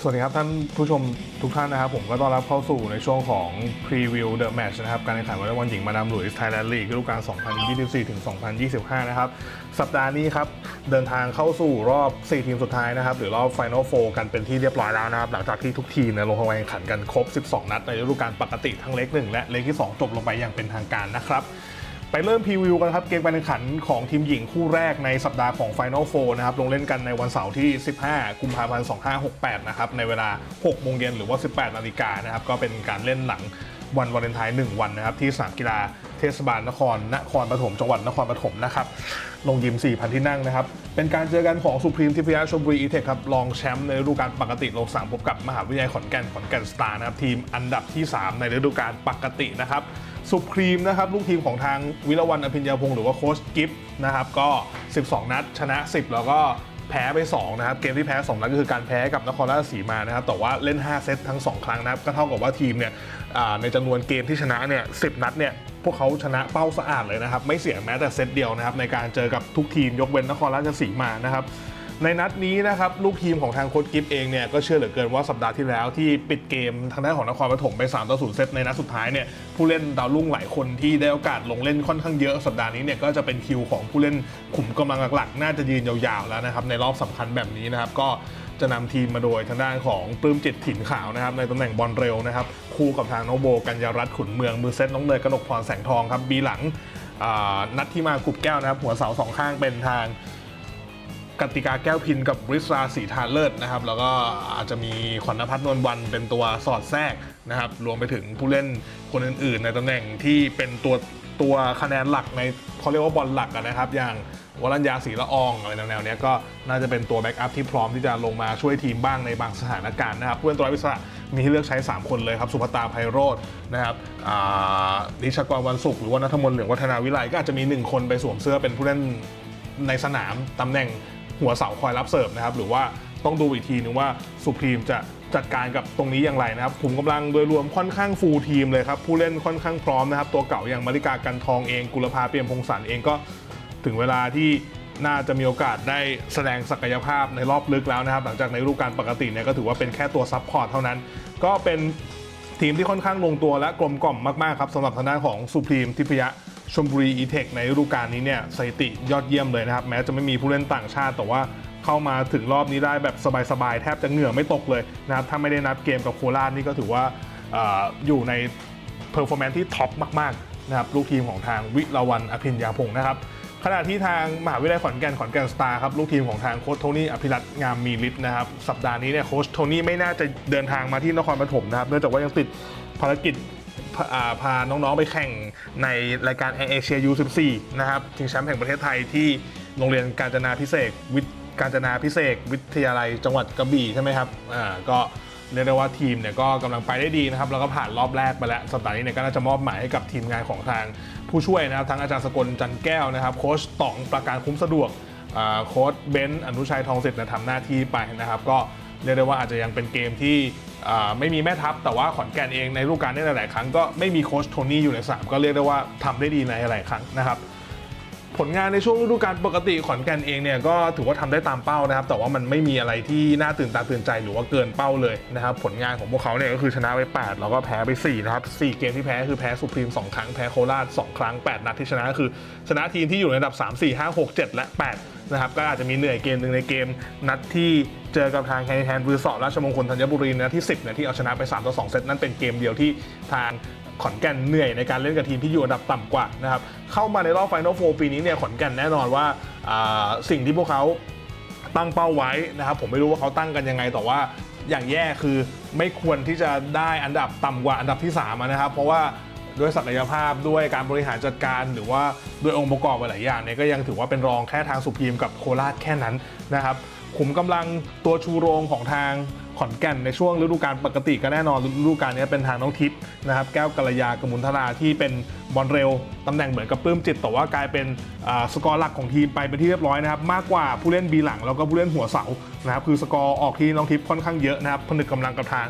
สวัสดีครับท่านผู้ชมทุกท่านนะครับ ผมก็ต้อนรับเข้าสู่ในช่วงของ Preview The Match นะครับ การแข่งขันวอลเลย์บอลหญิงมาดามหลุยส์ไทยแลนด์ลีกฤดูกาล 2024 ถึง 2025 นะครับ สัปดาห์นี้ครับ เดินทางเข้าสู่รอบ 4 ทีมสุดท้ายนะครับ หรือรอบ Final Four กันเป็นที่เรียบร้อยแล้วนะครับ หลังจากที่ทุกทีมเนี่ยลงแข่งขันกันครบ 12 นัดในฤดูกาลปกติทั้งเล็ก 1 และเล็กที่ 2 จบลงไปอย่างเป็นทางการนะครับ ไปเริ่มพรีวิวกันครับ เกมการแข่งขันของทีมหญิงคู่แรกในสัปดาห์ของ Final Four นะครับ ลงเล่นกันในวันเสาร์ที่ 15 กุมภาพันธ์ 2568 นะครับ ในเวลา 6 โมงเย็นหรือว่า 18 นาฬิกานะครับ ก็เป็นการเล่นหลัง วันวาเลนไทน์1วันนะครับ ที่สนามกีฬาเทศบาลนคร นครปฐมจังหวัดนครปฐมนะครับลงยิม 4,000 ที่นั่งนะครับ เป็นการเจอกันของสุพรีมทิพยาชมบุรีอีเทคครับรองแชมป์ในฤดูกาลปกติลงสามพบกับมหาวิทยาลัยขอนแก่นขอนแก่นสตาร์นะครับทีมอันดับที่ 3 ในฤดูกาลปกตินะครับสุพรีมนะครับลูกทีมของทางวิรวันอภิญญาพงศ์หรือว่าโค้ชกิฟนะครับก็ 12 นัดชนะ 10 แล้วก็ แพ้ไป2นะครับเกมที่แพ้2นัดก็คือการแพ้กับนครราชสีมานะครับแต่ว่าเล่น 5 เซตทั้ง 2 ครั้งนะครับก็เท่ากับว่าทีมเนี่ยในจำนวนเกมที่ชนะเนี่ยสินัดเนี่ยพวกเขาชนะเป้าสะอาดเลยนะครับไม่เสียแม้แต่เซตเดียวนะครับในการเจอกับทุกทีมยกเว้นนครราชสีมานะครับ ในนัดนี้นะครับลูกทีมของทางโค้ชกิฟเองเนี่ยก็เชื่อเหลือเกินว่าสัปดาห์ที่แล้วที่ปิดเกมทางด้านของนครปฐมไป3ต่อ0เซตในนัดสุดท้ายเนี่ยผู้เล่นดาวรุ่งหลายคนที่ได้โอกาสลงเล่นค่อนข้างเยอะสัปดาห์นี้เนี่ยก็จะเป็นคิวของผู้เล่นขุมกำลังหลักๆ น่าจะยืนยาวๆแล้วนะครับในรอบสำคัญแบบนี้นะครับก็จะนำทีมมาโดยทางด้านของปลื้มจิตถิ่นขาวนะครับในตำแหน่งบอลเร็วนะครับคู่กับทางน้องโบกัญญารัตน์ขุนเมืองมือเซตน้องเนยกนกพรแสงทองครับบีหลังนัดที่มากุบแก้วนะครับหัวเสาสองข้างเป็นทาง กติกาแก้วพินกับริสราสีทาเลิศนะครับ แล้วก็อาจจะมีขวัญนภัทรนวลวันเป็นตัวสอดแทรกนะครับ รวมไปถึงผู้เล่นคนอื่น ๆ ในตำแหน่งที่เป็นตัวตัวคะแนนหลักในเขาเรียกว่าบอลหลักนะครับ อย่างวรัญญาศรีละอองอะไรแนวๆนี้ก็น่าจะเป็นตัวแบ็กอัพที่พร้อมที่จะลงมาช่วยทีมบ้างในบางสถานการณ์นะครับผู้เล่นตัวรับอิสระมีให้เลือกใช้ 3 คนเลยครับ สุภตาไพโรจน์นะครับอานิชกรวันศุกร์หรือว่านัทมนเหลืองวัฒนาวิไลก็อาจจะมีหนึ่งคนไปสวมเสื้อเป็นผู้เล่นในสนามตำแหน่ง หัวเสาคอยรับเสิร์ฟนะครับหรือว่าต้องดูอีกทีนึงว่าสุพรีมจะจัดการกับตรงนี้อย่างไรนะครับผมกำลังโดยรวมค่อนข้างฟูลทีมเลยครับผู้เล่นค่อนข้างพร้อมนะครับตัวเก่าอย่างมาริกากันทองเองกุลภาเปียมพงศารเองก็ถึงเวลาที่น่าจะมีโอกาสได้แสดงศักยภาพในรอบลึกแล้วนะครับ หลังจากในฤดูกาลปกติเนี่ยก็ถือว่าเป็นแค่ตัวซับพอร์ตเท่านั้น ก็เป็นทีมที่ค่อนข้างลงตัวและกลมกล่อมมากๆครับสำหรับทางด้านของสุพรีมทิพยะ ชมบุรีอีเทคในฤดูกาลนี้เนี่ยสถิติยอดเยี่ยมเลยนะครับ แม้จะไม่มีผู้เล่นต่างชาติ แต่ว่าเข้ามาถึงรอบนี้ได้แบบสบายๆ แทบจะเหงื่อไม่ตกเลยนะครับ ถ้าไม่ได้นับเกมกับโคราชนี่ก็ถือว่าออยู่ในเพอร์ฟอร์แมนซ์ที่ท็อปมากๆนะครับลูกทีมของทางวิลาวันอภิญญาพงศ์นะครับขณะที่ทางมหาวิทยาลัยขอนแก่นขอนแก่นสตาร์ครับลูกทีมของทางโค้ชโทนี่อภิรัตน์งามมีฤทธิ์นะครับสัปดาห์นี้เนี่ยโค้ชโทนี่ไม่น่าจะเดินทางมาที่นครปฐมนะครับเนื่องจากว่ายังติดภารกิจ พาอ่าพาน้องๆไปแข่งในรายการแอร์เอเชีย U14 นะครับชิงแชมป์แห่งประเทศไทยที่โรงเรียนการจนาพิเศษวิทย์การจนาพิเศษวิทยาลัยจังหวัดกระบี่ใช่ไหมครับอ่าก็เรียกได้ว่าทีมเนี่ยก็กำลังไปได้ดีนะครับแล้วก็ผ่านรอบแรกไปแล้วสัปดาห์นี้เนี่ยก็น่าจะมอบหมายให้กับทีมงานของทางผู้ช่วยนะครับทั้งอาจารย์สกลจันแก้วนะครับโค้ชต๋องประการคุ้มสะดวกโค้ชเบนซ์อนุชัยทองเสิทธิ์เนี่ยทำหน้าที่ไปนะครับ ก็เรียกได้ว่าอาจจะยังเป็นเกมที่ ไม่มีแม่ทัพแต่ว่าขอนแก่นเองในรูปการนี้หลาย ๆ ครั้งก็ไม่มีโค้ชโทนี่อยู่ในสนามก็เรียกได้ว่าทำได้ดีในหลายครั้งนะครับผลงานในช่วงฤดูกาลปกติขอนแก่นเองเนี่ยก็ถือว่าทำได้ตามเป้านะครับ แต่ว่ามันไม่มีอะไรที่น่าตื่นตาตื่นใจหรือว่าเกินเป้าเลยนะครับ ผลงานของพวกเขาเนี่ยก็คือชนะไป 8 แล้วก็แพ้ไป 4 นะครับ 4 เกมที่แพ้คือแพ้สุพรีม 2 ครั้ง แพ้โคราช 2 ครั้ง 8 นัดที่ชนะก็คือ ชนะทีมที่อยู่ในอันดับ 3 4 5 6 7 และ 8 นะครับก็อาจจะมีเหนื่อยเกมหนึ่งในเกม นัดที่เจอกับทางแฮนด์แฮนด์รีสอร์ราชมงคลธัญบุรีนะที่ 10เนี่ยที่เอาชนะไป3ต่อ2เซตนั่นเป็นเกมเดียวที่ทางขอนแก่นเหนื่อยในการเล่นกับทีมที่อยู่อันดับต่ำกว่านะครับเข้ามาในรอบไฟนอลโฟปีนี้เนี่ยขอนแก่นแน่นอนว่าสิ่งที่พวกเขาตั้งเป้าไว้นะครับผมไม่รู้ว่าเขาตั้งกันยังไงแต่ว่าอย่างแย่คือไม่ควรที่จะได้อันดับต่ำกว่าอันดับที่3นะครับเพราะว่า ด้วยศักยภาพด้วยการบริหารจัดการ หรือว่าด้วยองค์ประกอบหลายอย่างเนี่ยก็ยังถือว่าเป็นรองแค่ทางสุพีมกับโคราชแค่นั้นนะครับขุมกำลังตัวชูโรงของทางขอนแก่นในช่วงฤดูกาลปกติก็แน่นอนฤดูกาลนี้เป็นทางน้องทิพย์นะครับ แก้วกัลยากมุลธราที่เป็นบอลเร็วตำแหน่งเหมือนกับปลื้มจิต แต่ว่ากลายเป็นสกอร์หลักของทีมไปเป็นที่เรียบร้อยนะครับ มากกว่าผู้เล่นบีหลังแล้วก็ผู้เล่นหัวเสานะครับคือสกอร์ออกที่น้องทิพย์ค่อนข้างเยอะนะครับผนึกกำลังกับทาง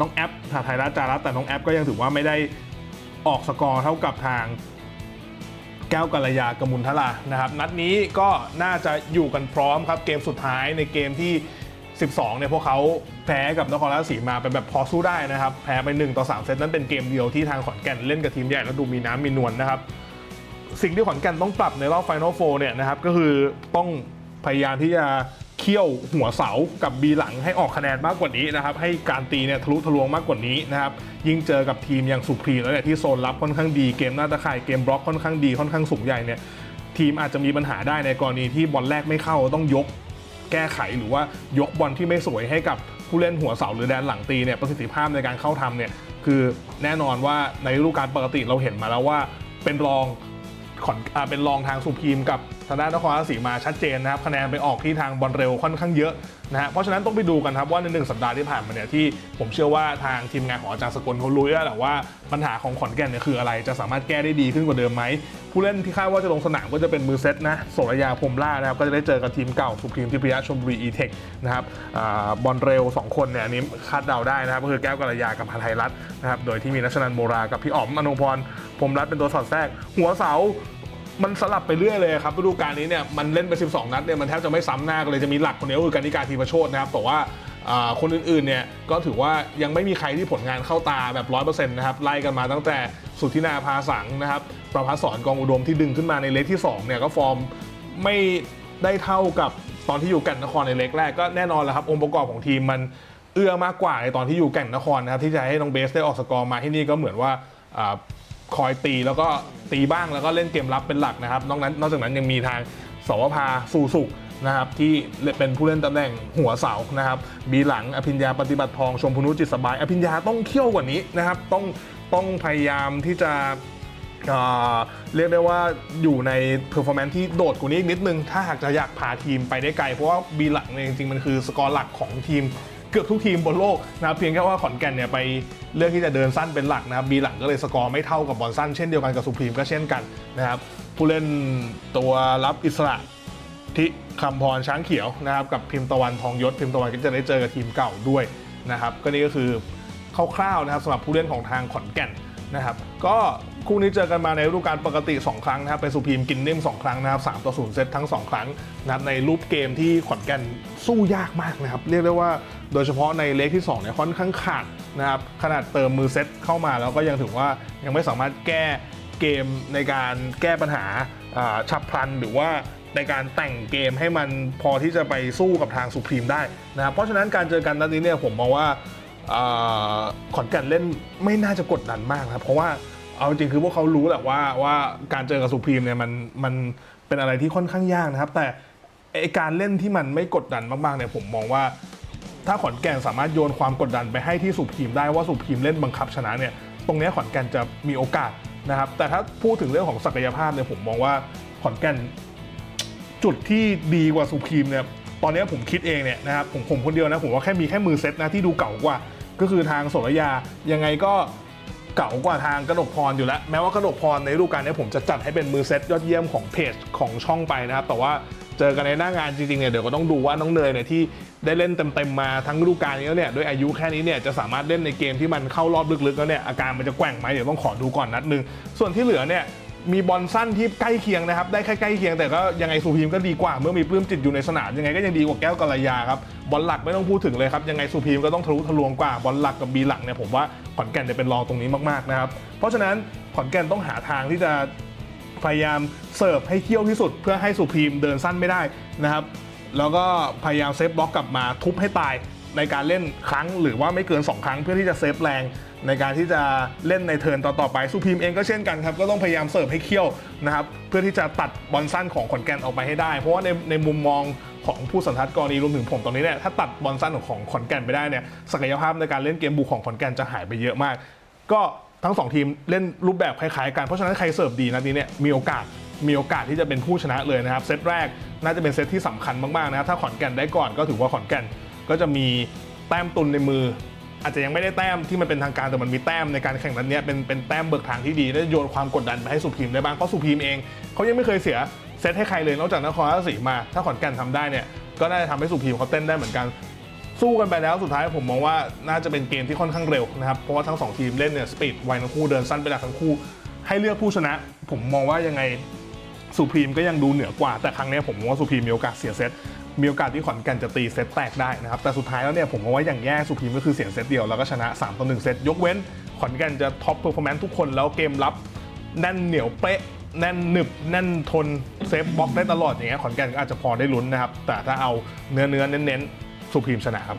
น้องแอปทางไทยรัฐจารัตแต่น้องแอปก็ยังถือว่าไม่ได้ ออกสกอร์เท่ากับทางแก้วกัลยากมุลทลานะครับ นัดนี้ก็น่าจะอยู่กันพร้อมครับ เกมสุดท้ายในเกมที่ 12 เนี่ยพวกเขาแพ้กับนครราชสีมาเป็นแบบพอสู้ได้นะครับ แพ้ไป 1 ต่อ 3 เซตนั่นเป็นเกมเดียวที่ทางขอนแก่นเล่นกับทีมใหญ่แล้วดูมีน้ำมีนวลนะครับ สิ่งที่ขอนแก่นต้องปรับในรอบไฟนอลโฟเนี่ยนะครับก็คือต้องพยายามที่จะ เคี่ยวหัวเสากับบีหลังให้ออกคะแนนมากกว่านี้นะครับให้การตีเนี่ยทะลุทะลวงมากกว่านี้นะครับยิ่งเจอกับทีมอย่างสุพรีแล้วเนี่ยที่โซนรับค่อนข้างดีเกมหน้าตะข่ายเกมบล็อกค่อนข้างดีค่อนข้างสูงใหญ่เนี่ยทีมอาจจะมีปัญหาได้ในกรณีที่บอลแรกไม่เข้าต้องยกแก้ไขหรือว่ายกบอลที่ไม่สวยให้กับผู้เล่นหัวเสาหรือแดนหลังตีเนี่ยประสิทธิภาพในการเข้าทำเนี่ยคือแน่นอนว่าในฤดูกาลปกติเราเห็นมาแล้วว่าเป็นรองขอนอ่าเป็นรองทางสุพรีมกับ ทางด้านนครราชสีมาชัดเจนนะครับคะแนนไปออกที่ทางบอลเร็วค่อนข้างเยอะนะฮะเพราะฉะนั้นต้องไปดูกันครับว่าในหนึ่งสัปดาห์ที่ผ่านมาเนี่ยที่ผมเชื่อว่าทางทีมงานของอาจารย์สกลเขารู้แล้วแหละว่าปัญหาของขอนแก่นเนี่ยคืออะไรจะสามารถแก้ได้ดีขึ้นกว่าเดิมไหมผู้เล่นที่คาดว่าจะลงสนามก็จะเป็นมือเซตนะโสรยาพรมล่านะครับก็จะได้เจอกับทีมเก่าสุพรีมทิพยะชมบุรีอีเทคนะครับอบอลเร็ว 2 คนเนี่ยอันนี้คาดเดาได้นะครับก็คือแก้วกัลยากับพันไทยรัตน์นะครับโดยที่มีนัชนันโมรากับพี่อ๋อมอนุพรพรมรัตเป็นตัวสอดแทรกหัวเสา มันสลับไปเรื่อยเลยครับฤดูกาลนี้เนี่ยมันเล่นไป 12 นัดเนี่ยมันแทบจะไม่ซ้ำหน้ากันเลยจะมีหลักคนเดียวคือการนิการทีประโชดนะครับแต่ว่าคนอื่นๆเนี่ยก็ถือว่ายังไม่มีใครที่ผลงานเข้าตาแบบ100%นะครับไล่กันมาตั้งแต่สุทธินาภาสังนะครับประภัสสรกองอุดมที่ดึงขึ้นมาในเล็กที่2เนี่ยก็ฟอร์มไม่ได้เท่ากับตอนที่อยู่แก่นนครในเล็กแรกก็แน่นอนแหละครับองค์ประกอบของทีมมันเอื้อมากกว่าในตอนที่อยู่แก่นนครนะครับที่จะให้น้องเบสได้ออกสกอร์มาที่นี่ก็เหมือนว่า คอยตีแล้วก็ตีบ้างแล้วก็เล่นเกมรับเป็นหลักนะครับ นอกนั้นนอกจากนั้นยังมีทางสวภาสูสุขนะครับที่เป็นผู้เล่นตำแหน่งหัวเสานะครับบีหลังอภิญญาปฏิบัติทองชมพนุจิตสบาย อภิญญาต้องเขี้ยวกว่านี้นะครับ ต้องต้องพยายามที่จะเเรียกได้ว่าอยู่ในเพอร์ฟอร์แมนซ์ที่โดดกว่านี้นิดนึง ถ้าหากจะอยากพาทีมไปได้ไกล เพราะว่าบีหลังเนี่ยจริงๆ มันคือสกอร์หลักของทีม เกือบทุกทีมบนโลกนะครับเพียงแค่ว่าขอนแก่นเนี่ยไปเลือกที่จะเดินสั้นเป็นหลักนะครับบีหลังก็เลยสกอร์ไม่เท่ากับบอลสั้นเช่นเดียวกันกับสุพรีมก็เช่นกันนะครับผู้เล่นตัวรับอิสระที่คำพรช้างเขียวนะครับกับพิมพ์ตะวันทองยศพิมพ์ตะวันก็จะได้เจอกับทีมเก่าด้วยนะครับก็นี่ก็คือคร่าวๆนะครับสำหรับผู้เล่นของทางขอนแก่น นะครับก็คู่นี้เจอกันมาในฤดูกาลปกติ 2 ครั้งนะครับเป็นสุพีมกินนิ่ม2 ครั้งนะครับ3ต่อ0เซตทั้ง 2 ครั้งนะครับในรูปเกมที่ขอนแก่นสู้ยากมากนะครับ เรียกได้ว่าโดยเฉพาะในเลกที่2เนี่ยค่อนข้างขาดนะครับขนาดเติมมือเซตเข้ามาแล้วก็ยังถือว่ายังไม่สามารถแก้เกมในการแก้ปัญหาฉับพลันหรือว่าในการแต่งเกมให้มันพอที่จะไปสู้กับทางสุพรีมได้นะครับเพราะฉะนั้นการเจอกันนัดนี้เนี่ยผมมองว่า ขอนแก่นเล่นไม่น่าจะกดดันมากนะครับเพราะว่าเอาจริงคือพวกเขารู้แหละว่าว่าการเจอกับสุพรีมเนี่ยมันมันเป็นอะไรที่ค่อนข้างยากนะครับ แต่ไอการเล่นที่มันไม่กดดันมากๆเนี่ยผมมองว่า ถ้าขอนแก่นสามารถโยนความกดดันไปให้ที่สุพรีมได้ว่าสุพรีมเล่นบังคับชนะเนี่ยตรงนี้ขอนแก่นจะมีโอกาสนะครับ แต่ถ้าพูดถึงเรื่องของศักยภาพเนี่ยผมมองว่าขอนแก่นจุดที่ดีกว่าสุพรีมเนี่ยตอนนี้ผมคิดเองเนี่ยนะครับผมผมคนเดียวนะผมว่าแค่มีแค่มือเซตนะที่ดูเก่ากว่า ก็คือทางโสรยายังไงก็เก่ากว่าทางกระดกพรอยู่แล้ว แม้ว่ากระดกพรในฤดูกาลนี้ผมจะจัดให้เป็นมือเซตยอดเยี่ยมของเพจของช่องไปนะครับ แต่ว่าเจอกันในหน้างานจริงๆเนี่ยเดี๋ยวก็ต้องดูว่าน้องเนยเนี่ยที่ได้เล่นเต็มๆมาทั้งฤดูกาลนี้แล้วเนี่ยด้วยอายุแค่นี้เนี่ยจะสามารถเล่นในเกมที่มันเข้ารอบลึกๆแล้วเนี่ยอาการมันจะแกว่งไหมเดี๋ยวต้องขอดูก่อนนัดหนึงส่วนที่เหลือเนี่ย มีบอลสั้นที่ใกล้เคียงนะครับ ได้แค่ใกล้เคียงแต่ก็ยังไงสุพีมก็ดีกว่า เมื่อมีปลื้มจิตอยู่ในสนามยังไงก็ยังดีกว่าแก้วกัลยาครับบอลหลักไม่ต้องพูดถึงเลยครับยังไงสุพีมก็ต้องทะลุทะลวงกว่าบอลหลักกับบีหลังเนี่ยผมว่าขอนแก่นจะเป็นรองตรงนี้มากๆนะครับเพราะฉะนั้นขอนแก่นต้องหาทางที่จะพยายามเสิร์ฟให้เขี้ยวที่สุด เพื่อให้สุพีมเดินสั้นไม่ได้นะครับแล้วก็พยายามเซฟบล็อกกลับมาทุบให้ตาย ในการเล่นครั้งหรือว่าไม่เกิน 2 ครั้งเพื่อที่จะเซฟแรง ในการที่จะเล่นในเทิร์นต่อๆไปสุพีมเองก็เช่นกันครับก็ต้องพยายามเสิร์ฟให้เขี้ยวนะครับเพื่อที่จะตัดบอลสั้นของขอนแก่นออกไปให้ได้ เพราะว่าในในมุมมองของผู้สันทัดกรณีรวมถึงผมตอนนี้เนี่ยถ้าตัดบอลสั้นของขอนแก่นไปได้เนี่ยศักยภาพในการเล่นเกมบุกของขอนแก่นจะหายไปเยอะมาก ก็ทั้งสองทีมเล่นรูปแบบคล้ายๆกันเพราะฉะนั้นใครเสิร์ฟดีนัดนี้เนี่ยมีโอกาสมีโอกาสที่จะเป็นผู้ชนะเลยนะครับเซตแรกน่าจะเป็นเซตที่สำคัญมากๆนะครับถ้าขอนแก่นได้ก่อนก็ถือว่าขอนแก่น ก็จะมีแต้มตุนในมือ อาจจะยังไม่ได้แต้มที่มันเป็นทางการแต่มันมีแต้มในการแข่งนัดเนี้ยเป็นเป็นแต้มเบิกทางที่ดีและโยนความกดดันไปให้สุพีมได้บ้างเพราะสุพีมเองเขายังไม่เคยเสียเซตให้ใครเลยนอกจากนครราชสีมา ถ้าขอนแก่นทำได้เนี่ยก็น่าจะทำให้สุพีมเขาเต้นได้เหมือนกันสู้กันไปแล้วสุดท้ายผมมองว่าน่าจะเป็นเกมที่ค่อนข้างเร็วนะครับเพราะว่าทั้งสองทีมเล่นเนี่ยสปีดไวทั้งคู่เดินสั้นไปหลักทั้งคู่ ให้เลือกผู้ชนะ ผมมองว่ายังไงสุพรีมก็ยังดูเหนือกว่าแต่ครั้งนี้ผมมองว่าสุพรีมมีโอกาสเสียเซต มีโอกาสที่ขอนแก่นจะตีเซตแตกได้นะครับ แต่สุดท้ายแล้วเนี่ยผมมองว่าอย่างแย่สุพีมก็คือเสียงเซตเดียวแล้วก็ชนะ3ต่อ1เซตยกเว้นขอนแก่นจะท็อปเพอร์ฟอร์แมนซ์ทุกคนแล้วเกมรับแน่นเหนียวเป๊ะแน่นหนึบแน่นทนเซฟบล็อกได้ตลอดอย่างเงี้ยขอนแก่นก็อาจจะพอได้ลุ้นนะครับแต่ถ้าเอาเนื้อเนื้อเน้นๆสุพีมชนะครับ